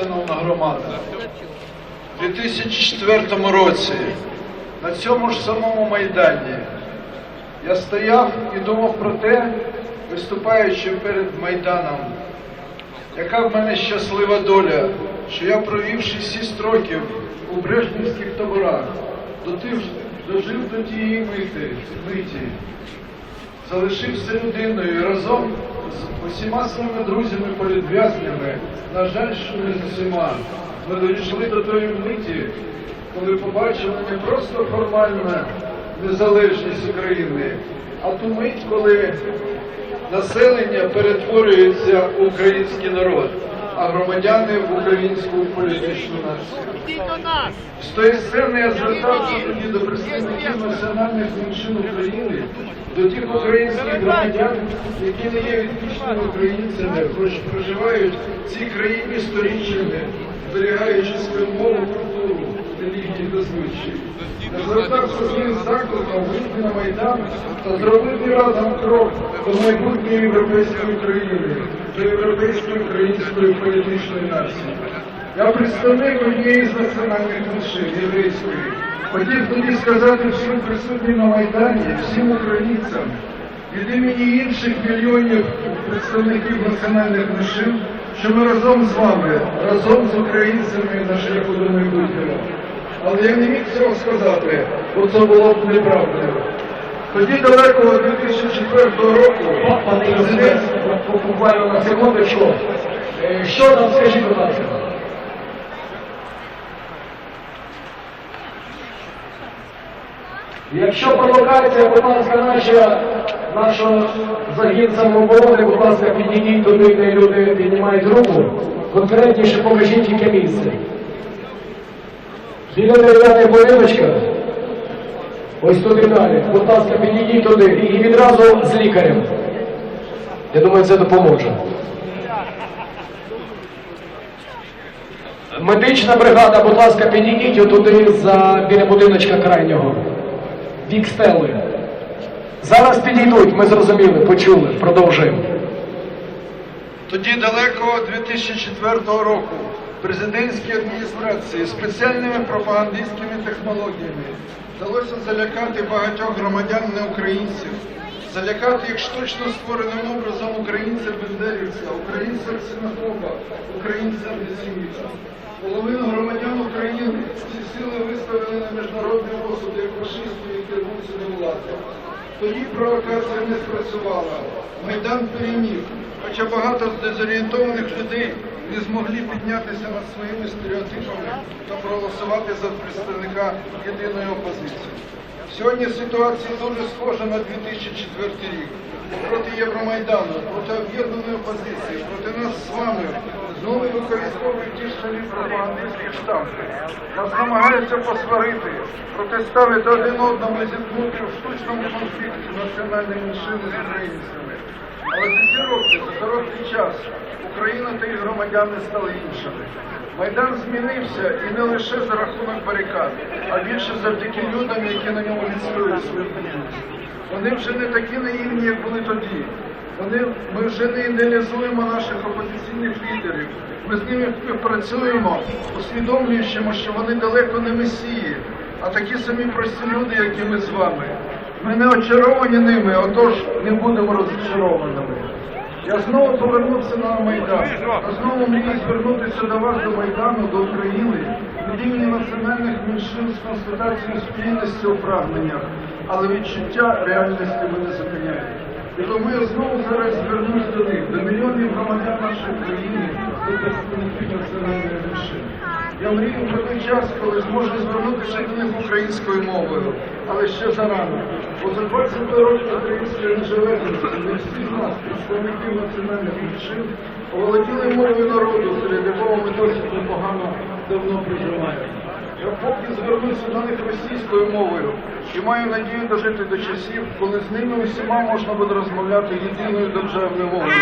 шановна громада. У 2004 році на цьому ж самому Майдані я стояв і думав про те, виступаючи перед Майданом, яка в мене щаслива доля, що я провів 6 років у Брежнівських таборах, дожив до тієї миті, залишився людиною разом з усіма своїми друзями політв'язнями, на жаль, що не з усіма, ми дійшли до тої миті, коли побачили не просто формальну незалежність України, а ту мить, коли населення перетворюється в український народ, а громадяни в українську політичну націю. З тої сцени я звертався тоді до представників національних меншин України, до тих українських громадян, які не є етнічними українцями, хоч проживають в цій країні сторіччями, зберігаючи свою мову, культуру, релігії та звичаї. Звертався з ним закликом вийти на Майдан та зробити разом крок до майбутньої європейської країни, до європейської української політичної нації. Я представник однієї з національних меншин єврейської. Хотів тоді сказати всім присутнім на Майдані, всім українцям, від імені інших мільйонів представників національних меншин, що ми разом з вами, разом з українцями на шляху до майбутнього. Але я не міг цього сказати, бо це було б неправдою. Тоді далекого 2004 року президент буквально на секундочку. Е, Що там, скажіть, будь ласка? Якщо провокація, будь ласка, наша, нашого загін самооборони, будь ласка, підійдіть туди, де люди піднімають руку. Конкретніше покажіть яке місце. Біля дерев'яної будиночка. Ось туди далі. Будь ласка, підійдіть туди. І відразу з лікарем. Я думаю, це допоможе. Медична бригада, будь ласка, підійдіть отуди за біля будиночка крайнього. Вік стели. Зараз підійдуть, ми зрозуміли, почули, продовжуємо. Тоді далекого 2004 року президентській адміністрації спеціальними пропагандистськими технологіями вдалося залякати багатьох громадян неукраїнців, залякати їх штучно створеним образом українця-бендерівця, українця-ксенофоба, українця-антисеміта. Половину громадян України ці сили виставили на міжнародний осуд як фашистів і керівниці до влади. Тоді провокація не спрацювала. Майдан переміг, хоча багато з дезорієнтованих людей не змогли піднятися над своїми стереотипами та проголосувати за представника єдиної опозиції. Сьогодні ситуація дуже схожа на 2004 рік. Проти Євромайдану, проти об'єднаної опозиції, проти нас з вами знову використовують ті самі пропагандистські штампи. Нас намагаються посварити, протиставити один одному зіткнути в штучному конфлікті національної меншини з українцями. Але за ці роки, за короткий час, Україна та її громадяни стали іншими. Майдан змінився і не лише за рахунок барикад, а більше завдяки людям, які на ньому відстоюють свою позицію. Вони вже не такі наївні, як були тоді. Вони, ми вже не ідеалізуємо наших опозиційних лідерів. Ми з ними співпрацюємо, усвідомлюючи, що вони далеко не месії, а такі самі прості люди, як і ми з вами. Ми не очаровані ними, отож не будемо розчарованими. Я знову повернувся на Майдан. Я знову мрію звернутися до вас, до Майдану, до України, від імені національних меншин з констатацією спільності у прагненнях, але відчуття реальності мене зупиняє. І тому я знову зараз звернусь до них, до мільйонів громадян нашої країни, до представників національної меншини. Я мрію про той час, коли зможу звернутися до них українською мовою, але ще зарано. Бо за 20 років української незалежності не всі з нас, представників національних меншин, оволоділи мовою народу, серед якого ми досі непогано давно проживаємо. Я поки звернуся до них російською мовою і маю надію дожити до часів, коли з ними усіма можна буде розмовляти єдиною державною мовою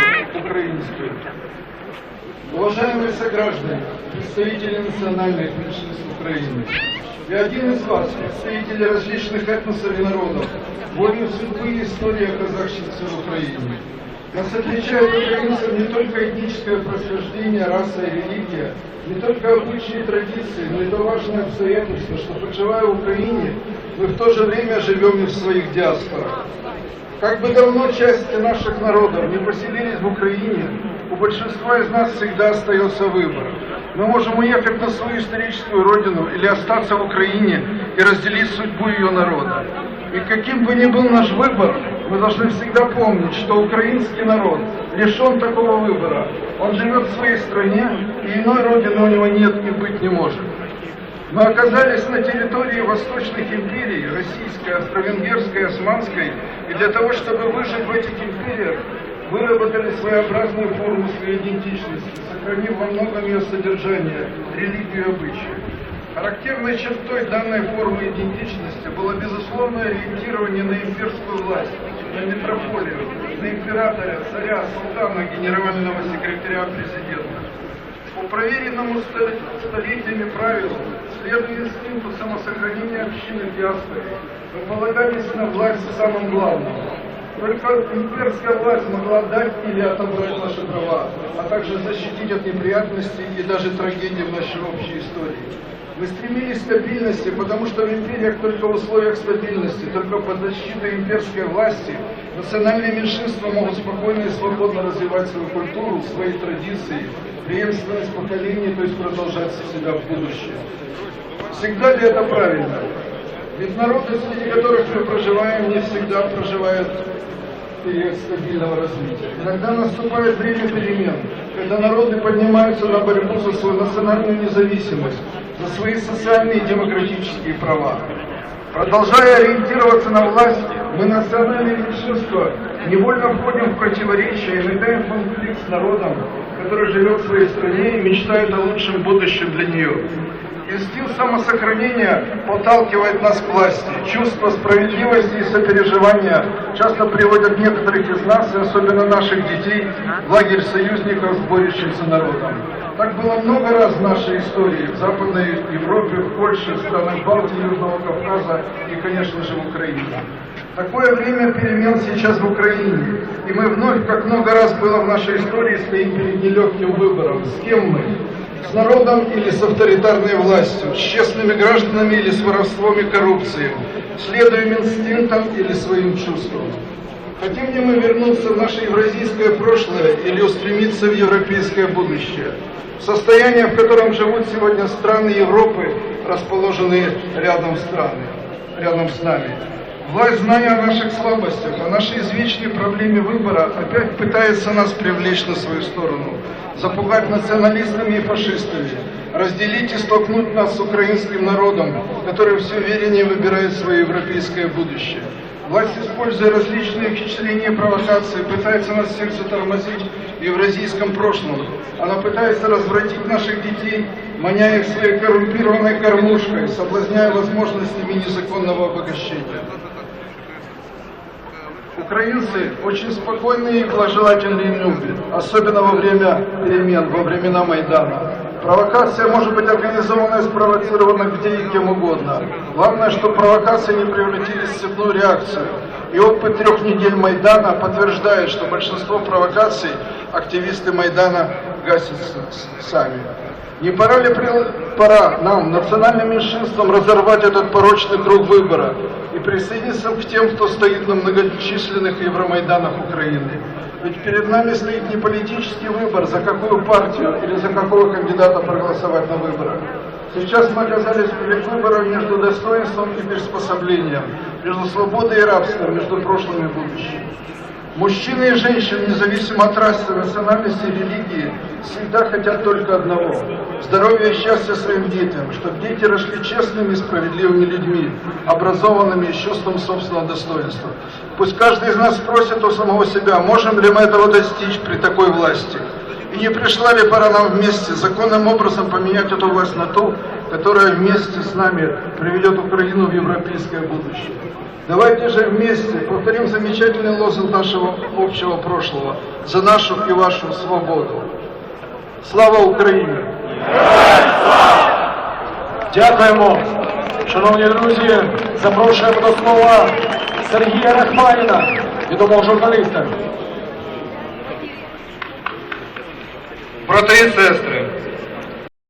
українською. Уважаемые сограждане, представители национальных меньшинств Украины, я один из вас, представители различных этносов и народов, волею судьбы и истории оказавшихся в Украине. Нас отличает украинцев не только этническое происхождение, раса и религия, не только обычаи и традиции, но и то важное обстоятельство, что, проживая в Украине, мы в то же время живем и в своих диаспорах. Как бы давно части наших народов не поселились в Украине, у большинства из нас всегда остается выбор. Мы можем уехать на свою историческую родину или остаться в Украине и разделить судьбу ее народа. И каким бы ни был наш выбор, мы должны всегда помнить, что украинский народ лишен такого выбора. Он живет в своей стране, и иной родины у него нет и быть не может. Мы оказались на территории восточных империй, российской, австро-венгерской, османской, и для того, чтобы выжить в этих империях, выработали своеобразную форму своей идентичности, сохранив во многом ее содержание, религию и обычаи. Характерной чертой данной формы идентичности было безусловное ориентирование на имперскую власть, на метрополию, на императора, царя, султана, генерального секретаря, президента. По проверенному стол- столетиями правилу, следуя инстинкту самосохранения общины в диаспоре, мы полагались на власть в самом. Только имперская власть могла дать или отобрать наши права, а также защитить от неприятностей и даже трагедий в нашей общей истории. Мы стремились к стабильности, потому что в империях только в условиях стабильности, только под защитой имперской власти национальные меньшинства могут спокойно и свободно развивать свою культуру, свои традиции, преемственность поколений, то есть продолжать себя в будущее. Всегда ли это правильно? Ведь народы, среди которых мы проживаем, не всегда проживают период стабильного развития. Иногда наступает время перемен, когда народы поднимаются на борьбу за свою национальную независимость, за свои социальные и демократические права. Продолжая ориентироваться на власть, мы, национальные меньшинства, невольно входим в противоречие и надаем конфликт с народом, который живет в своей стране и мечтает о лучшем будущем для нее. Инстинкт самосохранения подталкивает нас к власти. Чувство справедливости и сопереживания часто приводят некоторых из нас, и особенно наших детей, в лагерь союзников с борющимся народом. Так было много раз в нашей истории, в Западной Европе, в Польше, в странах Балтии, Южного Кавказа и, конечно же, в Украине. Такое время перемен сейчас в Украине, и мы вновь, как много раз было в нашей истории, стоим перед нелегким выбором. С кем мы? С народом или с авторитарной властью, с честными гражданами или с воровством и коррупцией, следуем инстинктам или своим чувствам. Хотим ли мы вернуться в наше евразийское прошлое или устремиться в европейское будущее? Состояние, в котором живут сегодня страны Европы, расположенные рядом, страны, рядом с нами. Власть, зная о наших слабостях, о нашей извечной проблеме выбора, опять пытается нас привлечь на свою сторону, запугать националистами и фашистами, разделить и столкнуть нас с украинским народом, который все увереннее выбирает свое европейское будущее. Власть, используя различные впечатления и провокации, пытается нас всех затормозить в евразийском прошлом. Она пытается развратить наших детей, маня их своей коррумпированной кормушкой, соблазняя возможностями незаконного обогащения. Украинцы очень спокойные и благожелательные люди, особенно во время перемен, во времена Майдана. Провокация может быть организована и спровоцирована где и кем угодно. Главное, что провокации не превратились в цепную реакцию. И опыт трех недель Майдана подтверждает, что большинство провокаций активисты Майдана гасят сами. Не пора ли пора нам, национальным меньшинствам, разорвать этот порочный круг выбора и присоединиться к тем, кто стоит на многочисленных Евромайданах Украины? Ведь перед нами стоит не политический выбор, за какую партию или за какого кандидата проголосовать на выборах. Сейчас мы оказались перед выбором между достоинством и приспособлением, между свободой и рабством, между прошлым и будущим. Мужчины и женщины, независимо от расы, национальности и религии, всегда хотят только одного – здоровья и счастья своим детям, чтобы дети росли честными и справедливыми людьми, образованными и чувством собственного достоинства. Пусть каждый из нас спросит у самого себя, можем ли мы этого достичь при такой власти. И не пришла ли пора нам вместе законным образом поменять эту власть на ту, которая вместе с нами приведет Украину в европейское будущее? Давайте же вместе повторим замечательный лозунг нашего общего прошлого за нашу и вашу свободу. Слава Україні! Дякуємо. Шановні друзі, запрошуємо до слова Сергія Рахманіна, відомого журналіста. Брати і сестри.